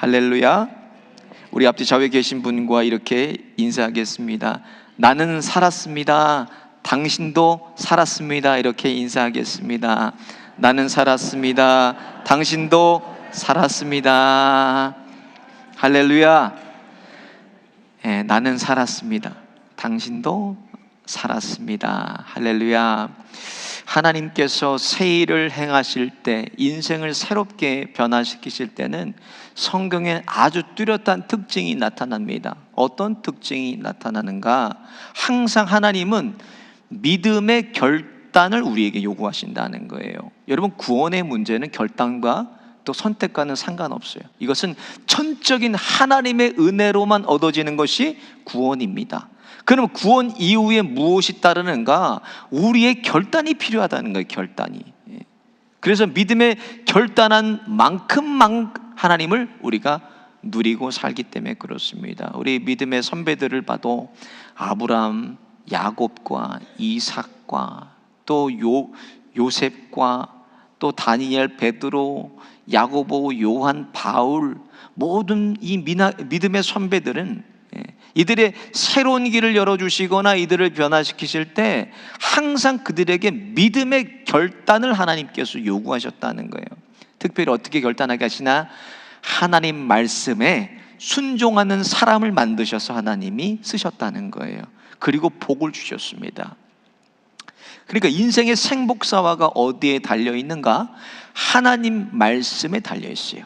할렐루야. 우리 앞뒤 좌우에 계신 분과 이렇게 인사하겠습니다. 나는 살았습니다. 당신도 살았습니다. 이렇게 인사하겠습니다. 나는 살았습니다. 당신도 살았습니다. 할렐루야. 예, 나는 살았습니다. 당신도 살았습니다. 할렐루야. 하나님께서 새 일을 행하실 때, 인생을 새롭게 변화시키실 때는 성경에 아주 뚜렷한 특징이 나타납니다. 어떤 특징이 나타나는가? 항상 하나님은 믿음의 결단을 우리에게 요구하신다는 거예요. 여러분, 구원의 문제는 결단과 또 선택과는 상관없어요. 이것은 천적인 하나님의 은혜로만 얻어지는 것이 구원입니다. 그러면 구원 이후에 무엇이 따르는가? 우리의 결단이 필요하다는 거예요, 결단이. 예. 그래서 믿음의 결단한 만큼만 하나님을 우리가 누리고 살기 때문에 그렇습니다. 우리 믿음의 선배들을 봐도 아브람, 야곱과 이삭과 또 요, 요셉과 또 다니엘, 베드로, 야고보, 요한, 바울 모든 이 믿음의 선배들은 예, 이들의 새로운 길을 열어주시거나 이들을 변화시키실 때 항상 그들에게 믿음의 결단을 하나님께서 요구하셨다는 거예요. 특별히 어떻게 결단하게 하시나 하나님 말씀에 순종하는 사람을 만드셔서 하나님이 쓰셨다는 거예요. 그리고 복을 주셨습니다. 그러니까 인생의 생복사화가 어디에 달려 있는가? 하나님 말씀에 달려 있어요.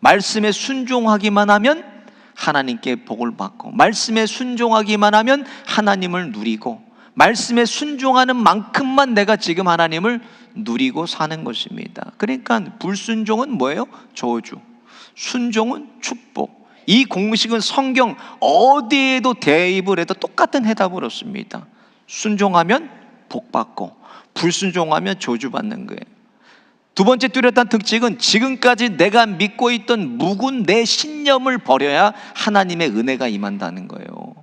말씀에 순종하기만 하면 하나님께 복을 받고, 말씀에 순종하기만 하면 하나님을 누리고, 말씀에 순종하는 만큼만 내가 지금 하나님을 누리고 사는 것입니다. 그러니까 불순종은 뭐예요? 저주. 순종은 축복. 이 공식은 성경 어디에도 대입을 해도 똑같은 해답을 얻습니다. 순종하면 복 받고 불순종하면 저주 받는 거예요. 두 번째 뚜렷한 특징은 지금까지 내가 믿고 있던 묵은 내 신념을 버려야 하나님의 은혜가 임한다는 거예요.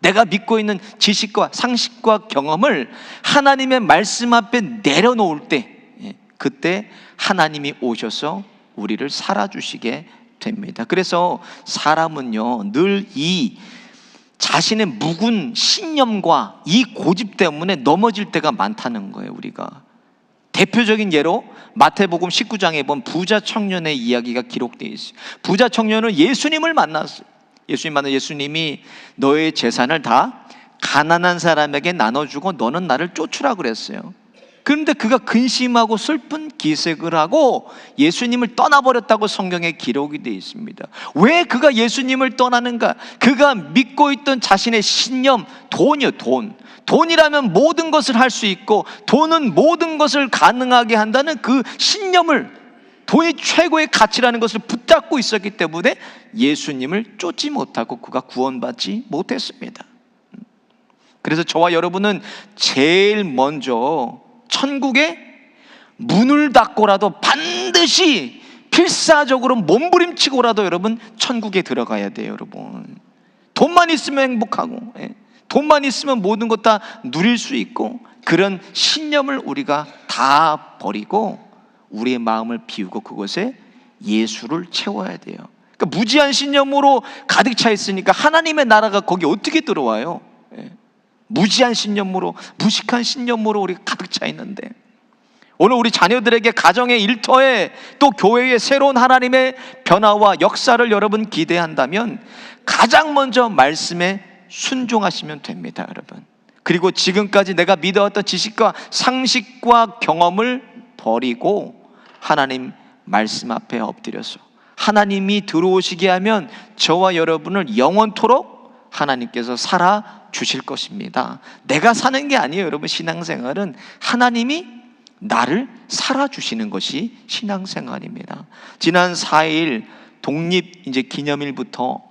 내가 믿고 있는 지식과 상식과 경험을 하나님의 말씀 앞에 내려놓을 때, 예, 그때 하나님이 오셔서 우리를 살아주시게 됩니다. 그래서 사람은요, 늘 이 자신의 묵은 신념과 이 고집 때문에 넘어질 때가 많다는 거예요, 우리가. 대표적인 예로 마태복음 19장에 본 부자 청년의 이야기가 기록되어 있어요. 부자 청년은 예수님을 만났어요. 예수님 만나 예수님이 너의 재산을 다 가난한 사람에게 나눠주고 너는 나를 쫓으라 그랬어요. 그런데 그가 근심하고 슬픈 기색을 하고 예수님을 떠나버렸다고 성경에 기록이 되어 있습니다. 왜 그가 예수님을 떠나는가? 그가 믿고 있던 자신의 신념, 돈이요, 돈. 돈이라면 모든 것을 할 수 있고 돈은 모든 것을 가능하게 한다는 그 신념을 돈이 최고의 가치라는 것을 붙잡고 있었기 때문에 예수님을 쫓지 못하고 그가 구원받지 못했습니다. 그래서 저와 여러분은 제일 먼저 천국의 문을 닫고라도 반드시 필사적으로 몸부림치고라도 여러분 천국에 들어가야 돼요, 여러분. 돈만 있으면 행복하고, 예. 돈만 있으면 모든 것 다 누릴 수 있고 그런 신념을 우리가 다 버리고 우리의 마음을 비우고 그것에 예수를 채워야 돼요. 그러니까 무지한 신념으로 가득 차 있으니까 하나님의 나라가 거기 어떻게 들어와요? 예. 무지한 신념으로 무식한 신념으로 우리 가득 차 있는데 오늘 우리 자녀들에게 가정의 일터에 또 교회의 새로운 하나님의 변화와 역사를 여러분 기대한다면 가장 먼저 말씀에 순종하시면 됩니다, 여러분. 그리고 지금까지 내가 믿어왔던 지식과 상식과 경험을 버리고 하나님 말씀 앞에 엎드려서 하나님이 들어오시게 하면 저와 여러분을 영원토록 하나님께서 살아 주실 것입니다. 내가 사는 게 아니에요, 여러분. 신앙생활은 하나님이 나를 살아 주시는 것이 신앙생활입니다. 지난 4일 독립 이제 기념일부터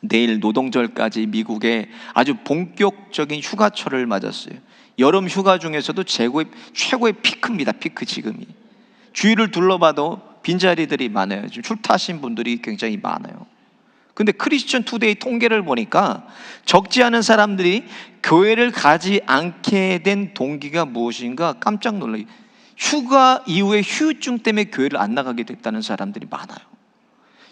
내일 노동절까지 미국에 아주 본격적인 휴가철을 맞았어요. 여름 휴가 중에서도 최고의, 최고의 피크입니다. 피크 지금이. 주위를 둘러봐도 빈자리들이 많아요. 지금 출타하신 분들이 굉장히 많아요. 근데 크리스천 투데이 통계를 보니까 적지 않은 사람들이 교회를 가지 않게 된 동기가 무엇인가 깜짝 놀라요. 휴가 이후에 휴유증 때문에 교회를 안 나가게 됐다는 사람들이 많아요.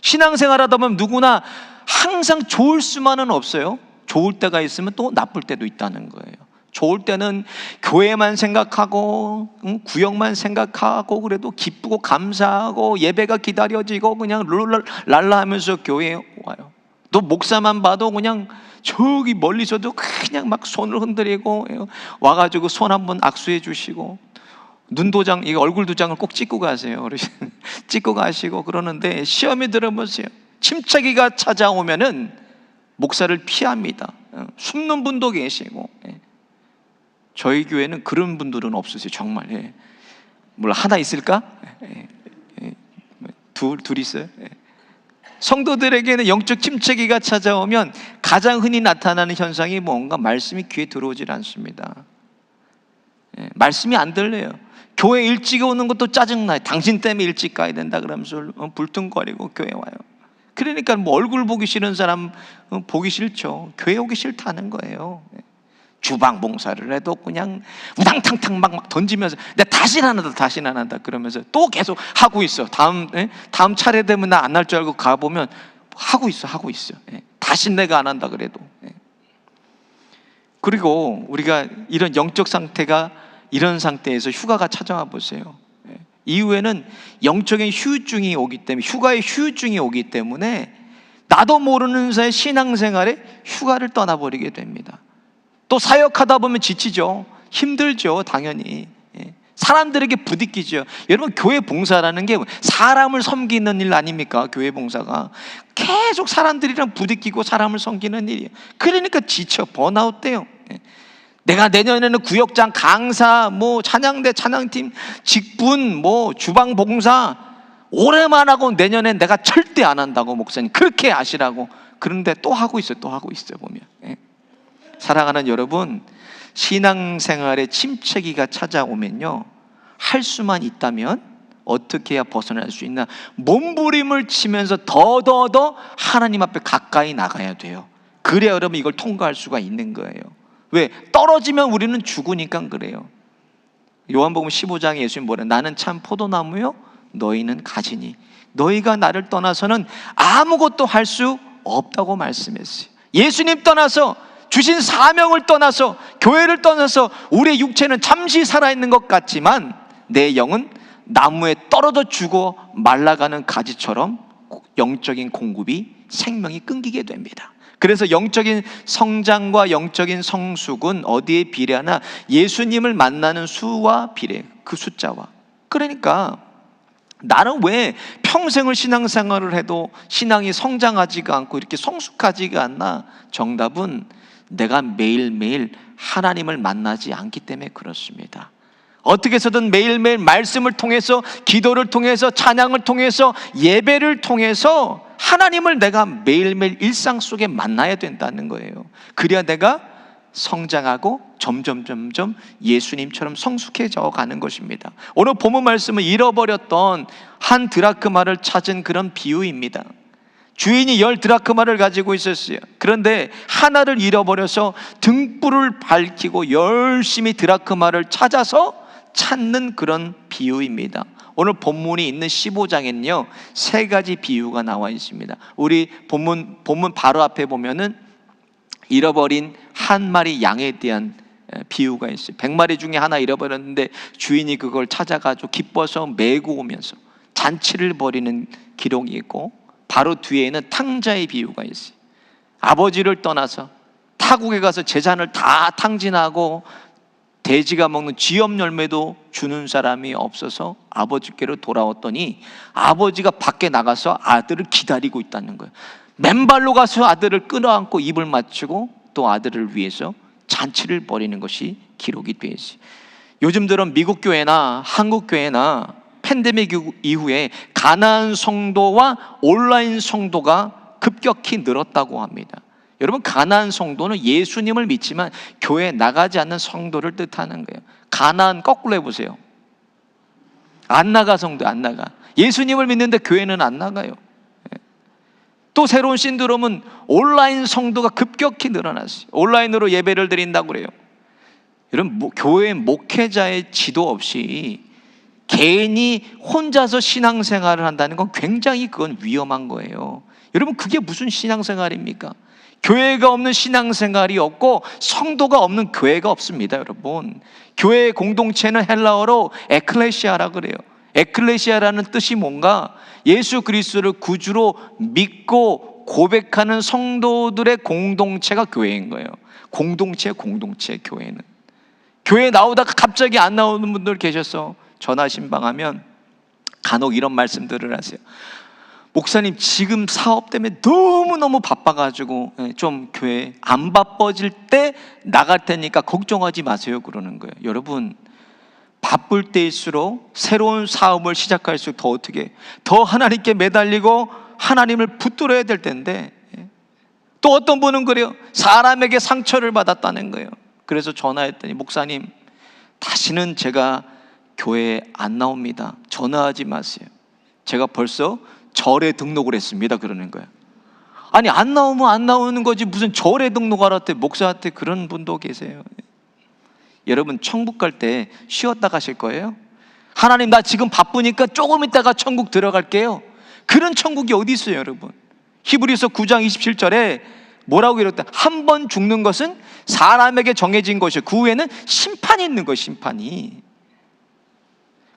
신앙생활 하다 보면 누구나 항상 좋을 수만은 없어요. 좋을 때가 있으면 또 나쁠 때도 있다는 거예요. 좋을 때는 교회만 생각하고 응, 구역만 생각하고 그래도 기쁘고 감사하고 예배가 기다려지고 그냥 랄라 하면서 교회에 와요. 또 목사만 봐도 그냥 저기 멀리서도 그냥 막 손을 흔들리고 와가지고 손 한번 악수해 주시고 눈도장, 이 얼굴 도장을 꼭 찍고 가세요. 찍고 가시고 그러는데 시험에 들어보세요. 침체기가 찾아오면은 목사를 피합니다. 어, 숨는 분도 계시고. 예. 저희 교회는 그런 분들은 없으세요. 정말. 예. 몰라 하나 있을까? 예. 예. 둘, 둘 있어요. 예. 성도들에게는 영적 침체기가 찾아오면 가장 흔히 나타나는 현상이 뭔가 말씀이 귀에 들어오질 않습니다. 예. 말씀이 안 들려요. 교회 일찍 오는 것도 짜증나요. 당신 때문에 일찍 가야 된다 그러면서 어, 불퉁거리고 교회 와요. 그러니까 뭐 얼굴 보기 싫은 사람 어, 보기 싫죠. 교회 오기 싫다는 거예요. 주방 봉사를 해도 그냥 우당탕탕 막, 막 던지면서 내가 다시는 안 한다 다시는 안 한다 그러면서 또 계속 하고 있어 다음 예? 다음 차례 되면 나 안 할 줄 알고 가보면 하고 있어 하고 있어 예. 다시 내가 안 한다 그래도 예. 그리고 우리가 이런 영적 상태가 이런 상태에서 휴가가 찾아와 보세요 예. 이후에는 영적인 휴증이 오기 때문에 휴가의 휴증이 오기 때문에 나도 모르는 사이 신앙생활에 휴가를 떠나버리게 됩니다 또 사역하다 보면 지치죠. 힘들죠, 당연히. 예. 사람들에게 부딪히죠. 여러분, 교회 봉사라는 게 사람을 섬기는 일 아닙니까? 교회 봉사가. 계속 사람들이랑 부딪히고 사람을 섬기는 일이에요. 그러니까 지쳐, 번아웃 돼요. 예. 내가 내년에는 구역장 강사, 뭐 찬양대 찬양팀, 직분, 뭐 주방 봉사 올해만 하고 내년엔 내가 절대 안 한다고 목사님 그렇게 아시라고 그런데 또 하고 있어요. 또 하고 있어요. 보면. 예. 사랑하는 여러분, 신앙생활에 침체기가 찾아오면요. 할 수만 있다면 어떻게 해야 벗어날 수 있나? 몸부림을 치면서 더더더 하나님 앞에 가까이 나가야 돼요. 그래야 여러분 이걸 통과할 수가 있는 거예요. 왜? 떨어지면 우리는 죽으니까 그래요. 요한복음 15장에 예수님 뭐래? 나는 참 포도나무요, 너희는 가지니. 너희가 나를 떠나서는 아무것도 할 수 없다고 말씀했어요. 예수님 떠나서 주신 사명을 떠나서 교회를 떠나서 우리의 육체는 잠시 살아있는 것 같지만 내 영은 나무에 떨어져 죽어 말라가는 가지처럼 영적인 공급이 생명이 끊기게 됩니다. 그래서 영적인 성장과 영적인 성숙은 어디에 비례하나 예수님을 만나는 수와 비례, 그 숫자와. 그러니까 나는 왜 평생을 신앙생활을 해도 신앙이 성장하지가 않고 이렇게 성숙하지가 않나? 정답은 내가 매일매일 하나님을 만나지 않기 때문에 그렇습니다. 어떻게 해서든 매일매일 말씀을 통해서 기도를 통해서 찬양을 통해서 예배를 통해서 하나님을 내가 매일매일 일상 속에 만나야 된다는 거예요. 그래야 내가 성장하고 점점 점점 예수님처럼 성숙해져 가는 것입니다. 오늘 본문 말씀은 잃어버렸던 한 드라크마를 찾은 그런 비유입니다. 주인이 열 드라크마를 가지고 있었어요. 그런데 하나를 잃어버려서 등불을 밝히고 열심히 드라크마를 찾아서 찾는 그런 비유입니다. 오늘 본문이 있는 15장에는요, 세 가지 비유가 나와 있습니다. 우리 본문, 본문 바로 앞에 보면은 잃어버린 한 마리 양에 대한 비유가 있어요. 100마리 중에 하나 잃어버렸는데 주인이 그걸 찾아가지고 기뻐서 메고 오면서 잔치를 벌이는 기록이 있고 바로 뒤에는 탕자의 비유가 있어요. 아버지를 떠나서 타국에 가서 재산을 다 탕진하고 돼지가 먹는 쥐염 열매도 주는 사람이 없어서 아버지께로 돌아왔더니 아버지가 밖에 나가서 아들을 기다리고 있다는 거예요. 맨발로 가서 아들을 끌어안고 입을 맞추고 또 아들을 위해서 잔치를 벌이는 것이 기록이 되어 있어요. 요즘 들은 미국 교회나 한국 교회나 팬데믹 이후에 가난 성도와 온라인 성도가 급격히 늘었다고 합니다. 여러분 가난 성도는 예수님을 믿지만 교회 나가지 않는 성도를 뜻하는 거예요. 가난 거꾸로 해보세요. 안 나가 성도 안 나가. 예수님을 믿는데 교회는 안 나가요. 예. 또 새로운 신드롬은 온라인 성도가 급격히 늘어났어요. 온라인으로 예배를 드린다고 그래요. 여러분 교회 목회자의 지도 없이 개인이 혼자서 신앙생활을 한다는 건 굉장히 그건 위험한 거예요. 여러분 그게 무슨 신앙생활입니까? 교회가 없는 신앙생활이 없고 성도가 없는 교회가 없습니다, 여러분. 교회의 공동체는 헬라어로 에클레시아라 그래요. 에클레시아라는 뜻이 뭔가 예수 그리스도를 구주로 믿고 고백하는 성도들의 공동체가 교회인 거예요. 공동체, 공동체, 교회는. 교회 나오다가 갑자기 안 나오는 분들 계셔서 전화 신방하면 간혹 이런 말씀들을 하세요. 목사님 지금 사업 때문에 너무너무 바빠가지고 예, 좀 교회 안 바빠질 때 나갈 테니까 걱정하지 마세요 그러는 거예요 여러분 바쁠 때일수록 새로운 사업을 시작할수록 더 어떻게 더 하나님께 매달리고 하나님을 붙들어야 될 텐데 예. 또 어떤 분은 그래요 사람에게 상처를 받았다는 거예요 그래서 전화했더니 목사님 다시는 제가 교회에 안 나옵니다 전화하지 마세요 제가 벌써 절에 등록을 했습니다. 그러는 거야. 아니 안 나오면 안 나오는 거지 무슨 절에 등록하라때 목사한테 그런 분도 계세요. 여러분 천국 갈 때 쉬었다 가실 거예요? 하나님 나 지금 바쁘니까 조금 있다가 천국 들어갈게요. 그런 천국이 어디 있어요, 여러분? 히브리서 9장 27절에 뭐라고 이랬다? 한 번 죽는 것은 사람에게 정해진 것이요. 그 후에는 심판이 있는 거 심판이.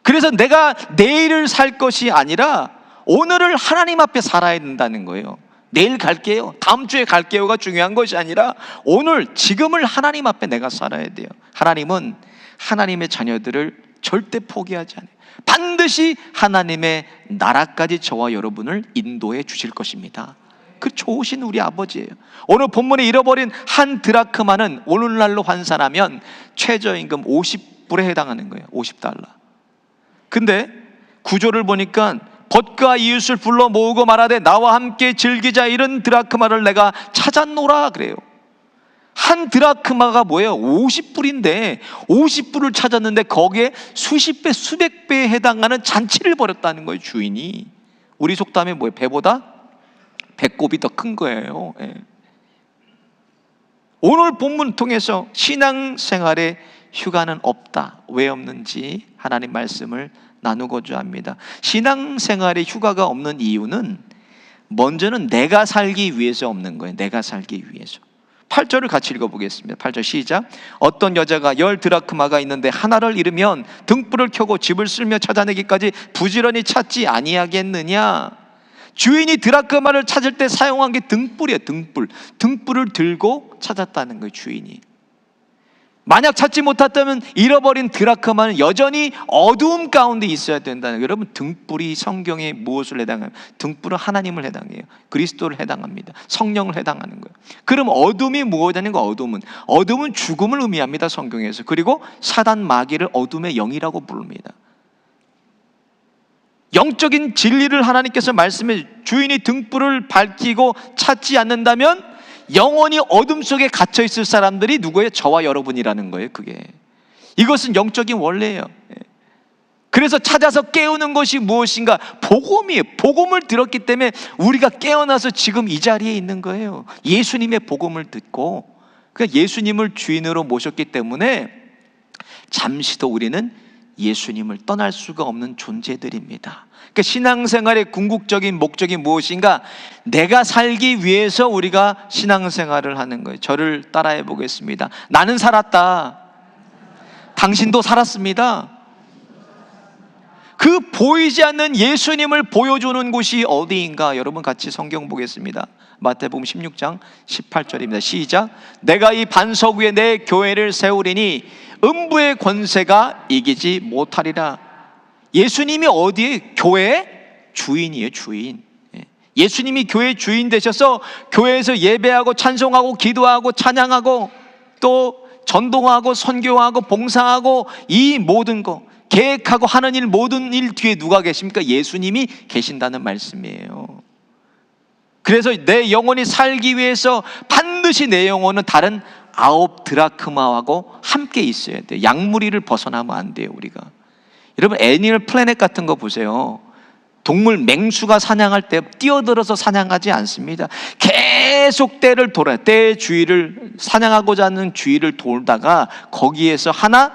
그래서 내가 내일을 살 것이 아니라 오늘을 하나님 앞에 살아야 된다는 거예요. 내일 갈게요. 다음 주에 갈게요가 중요한 것이 아니라 오늘 지금을 하나님 앞에 내가 살아야 돼요. 하나님은 하나님의 자녀들을 절대 포기하지 않아요. 반드시 하나님의 나라까지 저와 여러분을 인도해 주실 것입니다. 그 좋으신 우리 아버지예요. 오늘 본문에 잃어버린 한 드라크마는 오늘날로 환산하면 최저임금 50불에 해당하는 거예요. 50달러. 근데 구조를 보니까 벗과 이웃을 불러 모으고 말하되 나와 함께 즐기자 이런 드라크마를 내가 찾았노라 그래요. 한 드라크마가 뭐예요? 50불인데 50불을 찾았는데 거기에 수십 배, 수백 배에 해당하는 잔치를 벌였다는 거예요, 주인이. 우리 속담에 뭐예요? 배보다 배꼽이 더 큰 거예요. 예. 오늘 본문 통해서 신앙생활에 휴가는 없다. 왜 없는지 하나님 말씀을 나누고자 합니다. 신앙생활에 휴가가 없는 이유는 먼저는 내가 살기 위해서 없는 거예요. 내가 살기 위해서. 8절을 같이 읽어보겠습니다. 8절 시작. 어떤 여자가 열 드라크마가 있는데 하나를 잃으면 등불을 켜고 집을 쓸며 찾아내기까지 부지런히 찾지 아니하겠느냐? 주인이 드라크마를 찾을 때 사용한 게 등불이에요. 등불. 등불을 들고 찾았다는 거예요. 주인이. 만약 찾지 못했다면 잃어버린 드라크마는 여전히 어두움 가운데 있어야 된다는. 여러분 등불이 성경에 무엇을 해당하면 등불은 하나님을 해당해요. 그리스도를 해당합니다. 성령을 해당하는 거예요. 그럼 어둠이 무엇이냐는 거 어둠은 어둠은 죽음을 의미합니다. 성경에서. 그리고 사단 마귀를 어둠의 영이라고 부릅니다. 영적인 진리를 하나님께서 말씀해 주인이 등불을 밝히고 찾지 않는다면 영원히 어둠 속에 갇혀 있을 사람들이 누구예요? 저와 여러분이라는 거예요, 그게. 이것은 영적인 원리예요. 예. 그래서 찾아서 깨우는 것이 무엇인가? 복음이에요. 복음을 들었기 때문에 우리가 깨어나서 지금 이 자리에 있는 거예요. 예수님의 복음을 듣고 그 예수님을 주인으로 모셨기 때문에 잠시도 우리는 예수님을 떠날 수가 없는 존재들입니다. 그러니까 신앙생활의 궁극적인 목적이 무엇인가? 내가 살기 위해서 우리가 신앙생활을 하는 거예요. 저를 따라해 보겠습니다. 나는 살았다. 당신도 살았습니다. 그 보이지 않는 예수님을 보여주는 곳이 어디인가? 여러분 같이 성경 보겠습니다. 마태복음 16장 18절입니다. 시작. 내가 이 반석 위에 내 교회를 세우리니 음부의 권세가 이기지 못하리라. 예수님이 어디에 교회 주인이에요, 주인. 예. 예수님이 교회 주인 되셔서 교회에서 예배하고 찬송하고 기도하고 찬양하고 또 전동하고 선교하고 봉사하고 이 모든 거 계획하고 하는 일 모든 일 뒤에 누가 계십니까? 예수님이 계신다는 말씀이에요. 그래서 내 영혼이 살기 위해서 반드시 내 영혼은 다른 아홉 드라크마하고 함께 있어야 돼요. 약무리를 벗어나면 안 돼요, 우리가. 여러분, 애니멀 플래넷 같은 거 보세요. 동물 맹수가 사냥할 때 뛰어들어서 사냥하지 않습니다. 계속 때를 돌아요. 때 주위를 사냥하고자 하는 주위를 돌다가 거기에서 하나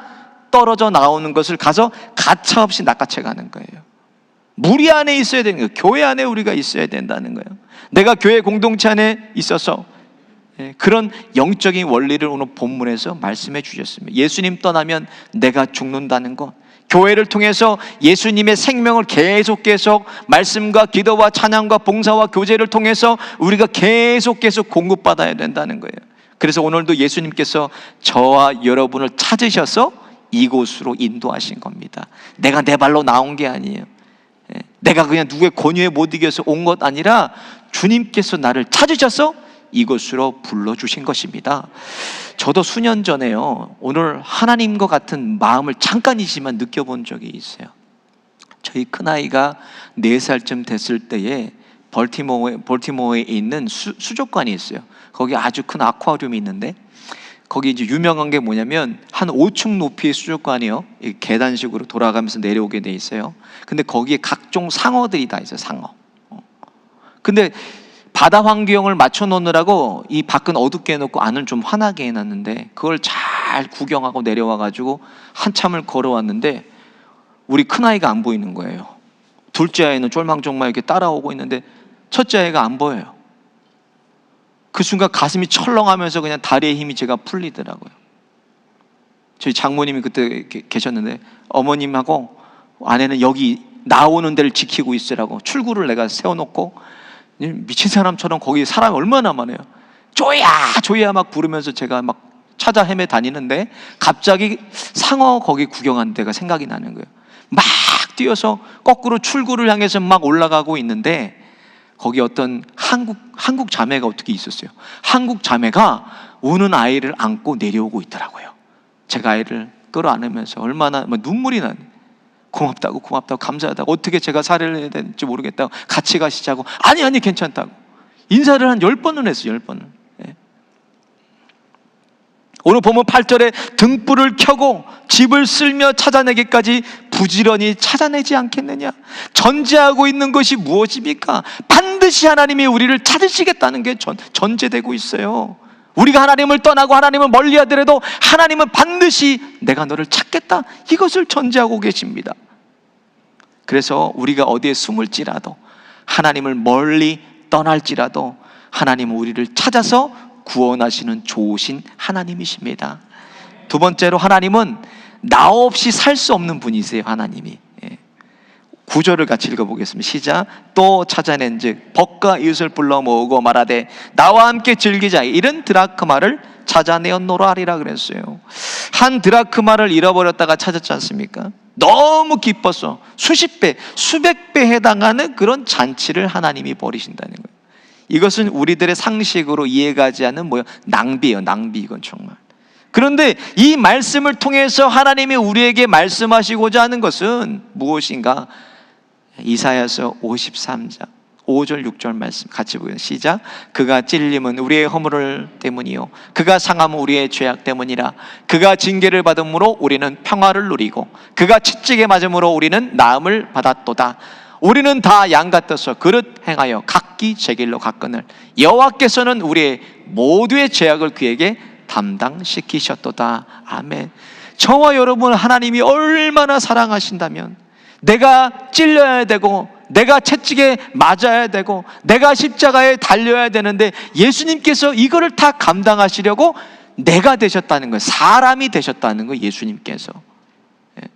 떨어져 나오는 것을 가서 가차없이 낚아채 가는 거예요. 무리 안에 있어야 되는 거예요. 교회 안에 우리가 있어야 된다는 거예요. 내가 교회 공동체 안에 있어서 예, 그런 영적인 원리를 오늘 본문에서 말씀해 주셨습니다. 예수님 떠나면 내가 죽는다는 것. 교회를 통해서 예수님의 생명을 계속 계속 말씀과 기도와 찬양과 봉사와 교제를 통해서 우리가 계속 계속 공급받아야 된다는 거예요. 그래서 오늘도 예수님께서 저와 여러분을 찾으셔서 이곳으로 인도하신 겁니다. 내가 내 발로 나온 게 아니에요. 예, 내가 그냥 누구의 권유에 못 이겨서 온 것 아니라 주님께서 나를 찾으셔서 이곳으로 불러주신 것입니다. 저도 수년 전에요, 오늘 하나님과 같은 마음을 잠깐이지만 느껴본 적이 있어요. 저희 큰아이가 4살쯤 됐을 때에 벌티모어에, 벌티모어에 있는 수, 수족관이 있어요. 거기 아주 큰 아쿠아리움이 있는데 거기 이제 유명한 게 뭐냐면 한 5층 높이의 수족관이요. 이 계단식으로 돌아가면서 내려오게 돼 있어요. 근데 거기에 각종 상어들이 다 있어요. 상어. 어. 근데 바다 환경을 맞춰 놓느라고 이 밖은 어둡게 해놓고 안은 좀 환하게 해놨는데 그걸 잘 구경하고 내려와 가지고 한참을 걸어왔는데 우리 큰 아이가 안 보이는 거예요. 둘째 아이는 쫄망쫄망 이렇게 따라오고 있는데 첫째 아이가 안 보여요. 그 순간 가슴이 철렁하면서 그냥 다리에 힘이 제가 풀리더라고요. 저희 장모님이 그때 계셨는데 어머님하고 아내는 여기 나오는 데를 지키고 있으라고 출구를 내가 세워놓고 미친 사람처럼 거기 사람이 얼마나 많아요. 조야 조야 막 부르면서 제가 막 찾아 헤매 다니는데 갑자기 상어 거기 구경한 데가 생각이 나는 거예요. 막 뛰어서 거꾸로 출구를 향해서 막 올라가고 있는데 거기 어떤 한국 한국 자매가 어떻게 있었어요. 한국 자매가 우는 아이를 안고 내려오고 있더라고요. 제가 아이를 끌어안으면서 얼마나 눈물이 나네. 고맙다고 고맙다고 감사하다고 어떻게 제가 사례를 해야 되는지 모르겠다고 같이 가시자고. 아니 아니 괜찮다고. 인사를 한 열 번은 했어요 열 번은. 예. 오늘 보면 8절에 등불을 켜고 집을 쓸며 찾아내기까지 부지런히 찾아내지 않겠느냐? 전제하고 있는 것이 무엇입니까? 반드시 하나님이 우리를 찾으시겠다는 게 전, 전제되고 있어요 우리가 하나님을 떠나고 하나님을 멀리 하더라도 하나님은 반드시 내가 너를 찾겠다. 이것을 전제하고 계십니다. 그래서 우리가 어디에 숨을지라도 하나님을 멀리 떠날지라도 하나님은 우리를 찾아서 구원하시는 좋으신 하나님이십니다. 두 번째로 하나님은 나 없이 살 수 없는 분이세요, 하나님이. 구절을 같이 읽어보겠습니다. 시작. 또 찾아낸 즉 벗과 이웃을 불러 모으고 말하되 나와 함께 즐기자. 이런 드라크마를 찾아내었노라 하리라 그랬어요. 한 드라크마를 잃어버렸다가 찾았지 않습니까? 너무 기뻤어. 수십 배, 수백 배 해당하는 그런 잔치를 하나님이 벌이신다는 거예요. 이것은 우리들의 상식으로 이해가지 않는 뭐요? 낭비예요. 낭비 이건 정말. 그런데 이 말씀을 통해서 하나님이 우리에게 말씀하시고자 하는 것은 무엇인가? 이사야서 53장 5절 6절 말씀 같이 보겠습니다. 시작. 그가 찔림은 우리의 허물 때문이요 그가 상함은 우리의 죄악 때문이라 그가 징계를 받음으로 우리는 평화를 누리고 그가 채찍에 맞음으로 우리는 나음을 받았도다. 우리는 다 양 같아서 그릇 행하여 각기 제 길로 갔거늘 여호와께서는 우리의 모두의 죄악을 그에게 담당시키셨도다. 아멘. 저와 여러분 하나님이 얼마나 사랑하신다면 내가 찔려야 되고 내가 채찍에 맞아야 되고 내가 십자가에 달려야 되는데 예수님께서 이거를 다 감당하시려고 내가 되셨다는 거예요. 사람이 되셨다는 거예요. 예수님께서. 예.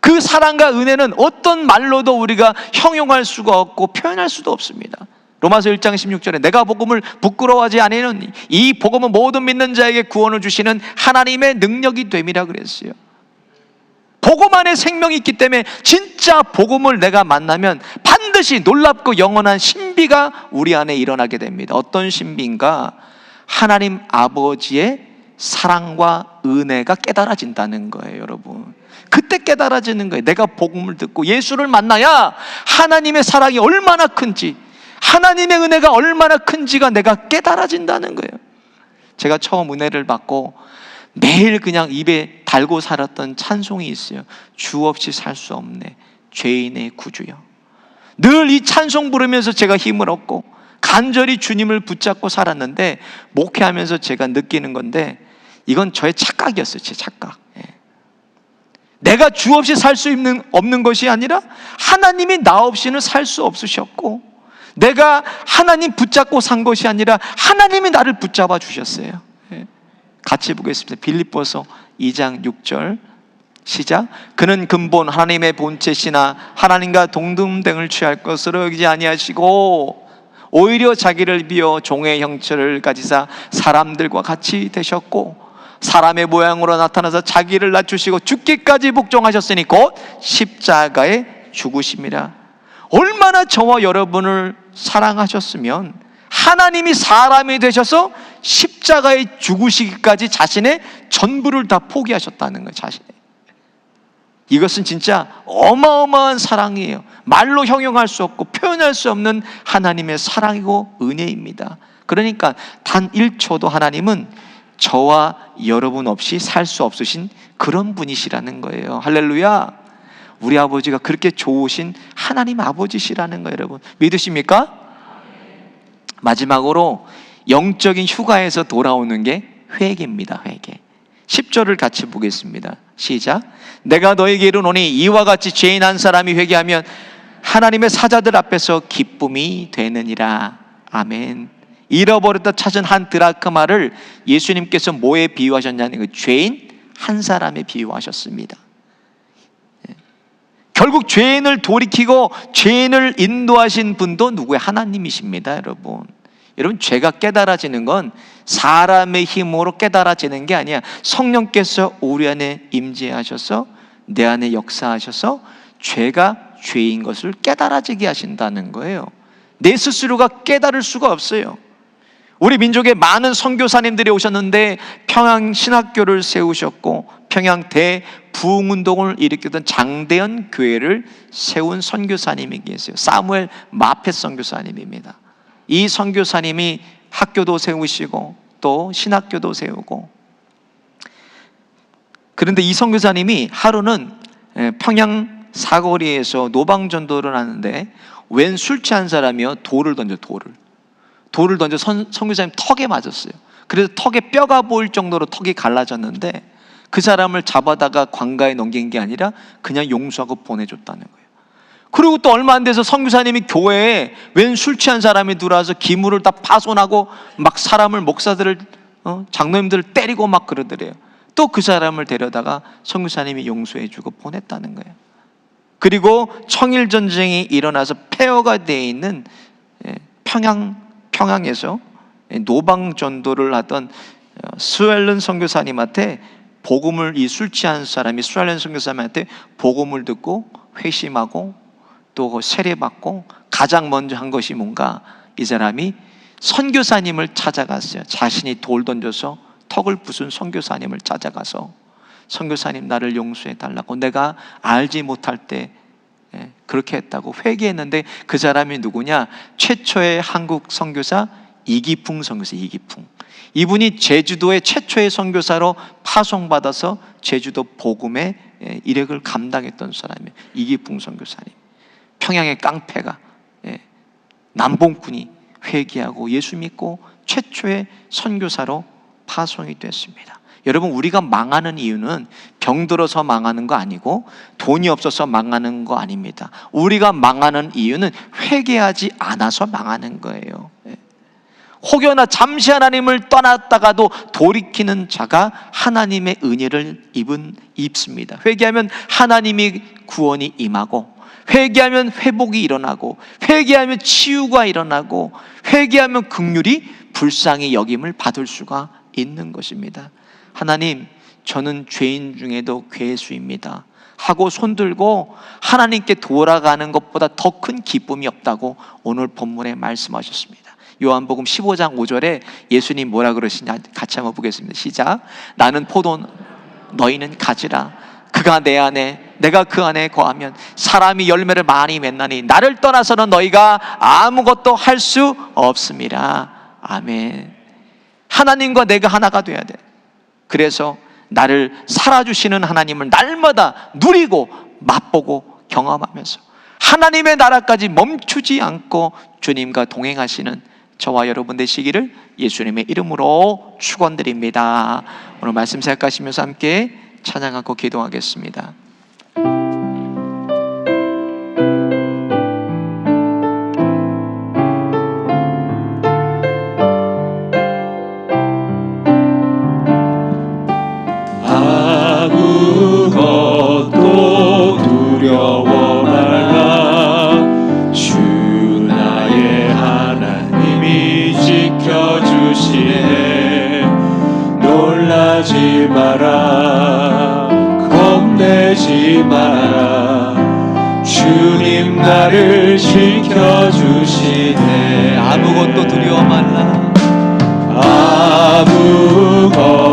그 사랑과 은혜는 어떤 말로도 우리가 형용할 수가 없고 표현할 수도 없습니다. 로마서 1장 16절에 내가 복음을 부끄러워하지 아니하니 이 복음은 모든 믿는 자에게 구원을 주시는 하나님의 능력이 됨이라 그랬어요. 복음 안에 생명이 있기 때문에 진짜 복음을 내가 만나면 반드시 놀랍고 영원한 신비가 우리 안에 일어나게 됩니다. 어떤 신비인가? 하나님 아버지의 사랑과 은혜가 깨달아진다는 거예요, 여러분. 그때 깨달아지는 거예요. 내가 복음을 듣고 예수를 만나야 하나님의 사랑이 얼마나 큰지, 하나님의 은혜가 얼마나 큰지가 내가 깨달아진다는 거예요. 제가 처음 은혜를 받고 매일 그냥 입에 달고 살았던 찬송이 있어요. 주 없이 살 수 없네. 죄인의 구주여. 늘 이 찬송 부르면서 제가 힘을 얻고 간절히 주님을 붙잡고 살았는데 목회하면서 제가 느끼는 건데 이건 저의 착각이었어요. 제 착각. 예. 내가 주 없이 살 수 있는 없는 것이 아니라 하나님이 나 없이는 살 수 없으셨고 내가 하나님 붙잡고 산 것이 아니라 하나님이 나를 붙잡아 주셨어요. 예. 같이 보겠습니다. 빌립보서 2장 6절 시작. 그는 근본 하나님의 본체시나 하나님과 동등등을 취할 것으로 여기지 아니하시고 오히려 자기를 비어 종의 형체를 가지사 사람들과 같이 되셨고 사람의 모양으로 나타나서 자기를 낮추시고 죽기까지 복종하셨으니 곧 십자가에 죽으심이라. 얼마나 저와 여러분을 사랑하셨으면 하나님이 사람이 되셔서 십자가에 죽으시기까지 자신의 전부를 다 포기하셨다는 거예요, 자신의. 이것은 진짜 어마어마한 사랑이에요. 말로 형용할 수 없고 표현할 수 없는 하나님의 사랑이고 은혜입니다. 그러니까 단 1초도 하나님은 저와 여러분 없이 살 수 없으신 그런 분이시라는 거예요. 할렐루야. 우리 아버지가 그렇게 좋으신 하나님 아버지시라는 거예요, 여러분. 믿으십니까? 마지막으로 영적인 휴가에서 돌아오는 게 회개입니다, 회개. 10절을 같이 보겠습니다. 시작. 내가 너에게 이르노니 이와 같이 죄인 한 사람이 회개하면 하나님의 사자들 앞에서 기쁨이 되느니라. 아멘. 잃어버렸다 찾은 한 드라크마를 예수님께서 뭐에 비유하셨냐는 그 죄인 한 사람에 비유하셨습니다. 예. 결국 죄인을 돌이키고 죄인을 인도하신 분도 누구의 하나님이십니다, 여러분. 여러분 죄가 깨달아지는 건 사람의 힘으로 깨달아지는 게 아니야. 성령께서 우리 안에 임재하셔서 내 안에 역사하셔서 죄가 죄인 것을 깨달아지게 하신다는 거예요. 내 스스로가 깨달을 수가 없어요. 우리 민족에 많은 선교사님들이 오셨는데 평양 신학교를 세우셨고 평양 대부흥 운동을 일으켰던 장대현 교회를 세운 선교사님이 계세요. 사무엘 마페 선교사님입니다. 이 선교사님이 학교도 세우시고 또 신학교도 세우고 그런데 이 선교사님이 하루는 예, 평양 사거리에서 노방 전도를 하는데 웬 술 취한 사람이요 돌을 던져 돌을 돌을 던져 선, 선교사님 턱에 맞았어요. 그래서 턱에 뼈가 보일 정도로 턱이 갈라졌는데 그 사람을 잡아다가 관가에 넘긴 게 아니라 그냥 용서하고 보내줬다는 거예요. 그리고 또 얼마 안 돼서 선교사님이 교회에 웬 술 취한 사람이 들어와서 기물을 다 파손하고 막 사람을 목사들을 어? 장로님들을 때리고 막 그러더래요. 또 그 사람을 데려다가 선교사님이 용서해주고 보냈다는 거예요. 그리고 청일 전쟁이 일어나서 폐허가 되어 있는 예, 평양 평양에서 노방 전도를 하던 어, 스웰른 선교사님한테 복음을 이 술 취한 사람이 스웰른 선교사님한테 복음을 듣고 회심하고 또 세례받고 가장 먼저 한 것이 뭔가 이 사람이 선교사님을 찾아갔어요. 자신이 돌 던져서 턱을 부순 선교사님을 찾아가서 선교사님 나를 용서해 달라고 내가 알지 못할 때 예, 그렇게 했다고 회개했는데 그 사람이 누구냐? 최초의 한국 선교사 이기풍 선교사 이기풍. 이분이 제주도의 최초의 선교사로 파송받아서 제주도 복음의 예, 이력을 감당했던 사람이에요. 이기풍 선교사님. 평양의 깡패가 예, 남봉꾼이 회개하고 예수 믿고 최초의 선교사로 파송이 됐습니다. 여러분 우리가 망하는 이유는 병들어서 망하는 거 아니고 돈이 없어서 망하는 거 아닙니다. 우리가 망하는 이유는 회개하지 않아서 망하는 거예요. 예. 혹여나 잠시 하나님을 떠났다가도 돌이키는 자가 하나님의 은혜를 입은 입습니다. 회개하면 하나님이 구원이 임하고 회개하면 회복이 일어나고 회개하면 치유가 일어나고 회개하면 극률이 불쌍히 여김을 받을 수가 있는 것입니다. 하나님, 저는 죄인 중에도 괴수입니다. 하고 손들고 하나님께 돌아가는 것보다 더 큰 기쁨이 없다고 오늘 본문에 말씀하셨습니다. 요한복음 15장 5절에 예수님 뭐라 그러시냐 같이 한번 보겠습니다. 시작. 나는 포도 너희는 가지라. 그가 내 안에 내가 그 안에 거하면 사람이 열매를 많이 맺나니 나를 떠나서는 너희가 아무것도 할 수 없습니다. 아멘. 하나님과 내가 하나가 돼야 돼. 그래서 나를 살아주시는 하나님을 날마다 누리고 맛보고 경험하면서 하나님의 나라까지 멈추지 않고 주님과 동행하시는 저와 여러분 되시기를 예수님의 이름으로 축원드립니다. 오늘 말씀 생각하시면서 함께 찬양하고 기도하겠습니다. 말아라. 주님 나를 지켜주시네. 아무것도 두려워 말라. 아무것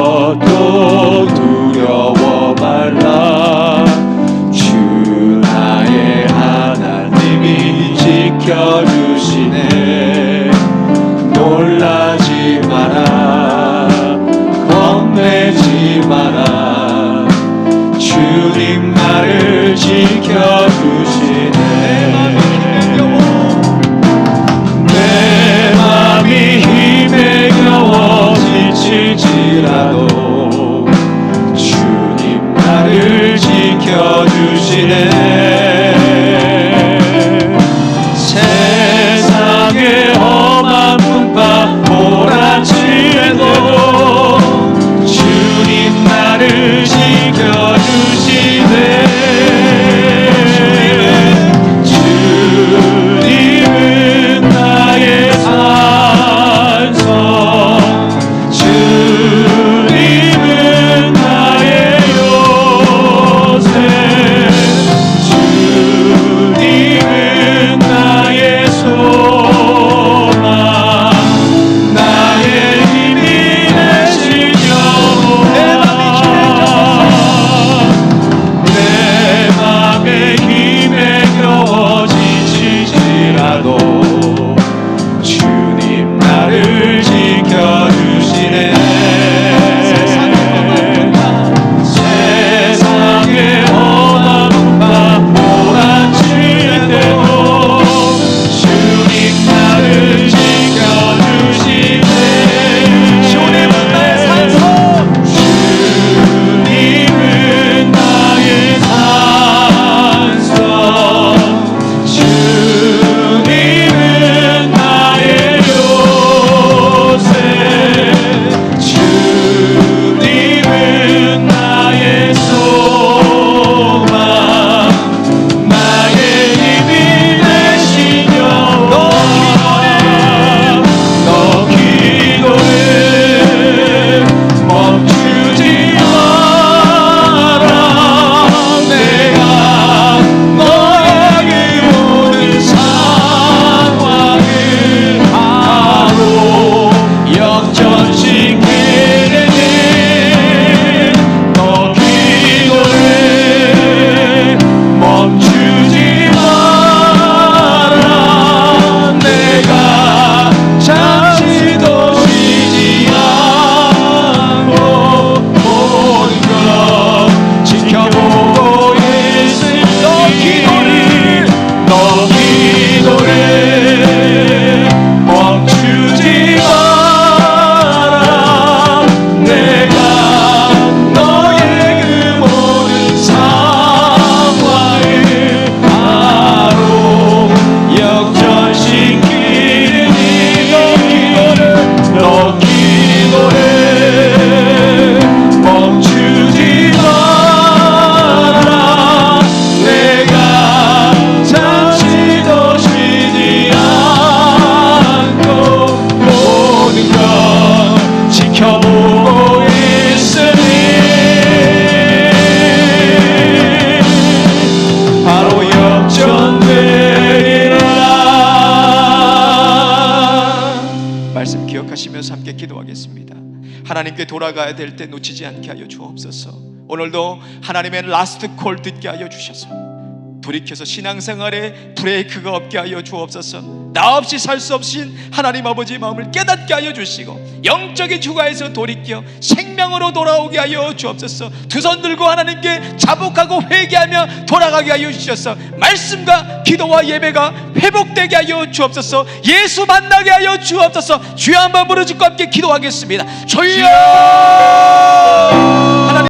하나님께 돌아가야 될 때 놓치지 않게 하여 주옵소서. 오늘도 하나님의 라스트 콜 듣게 하여 주셔서 돌이켜서 신앙생활에 브레이크가 없게 하여 주옵소서. 나 없이 살 수 없인 하나님 아버지의 마음을 깨닫게 하여 주시고 영적인 휴가에서 돌이켜 생명으로 돌아오게 하여 주옵소서. 두 손 들고 하나님께 자복하고 회개하며 돌아가게 하여 주셔서 말씀과 기도와 예배가 회복되게 하여 주옵소서. 예수 만나게 하여 주옵소서. 주여 한번 부르짖고 함께 기도하겠습니다. 주여!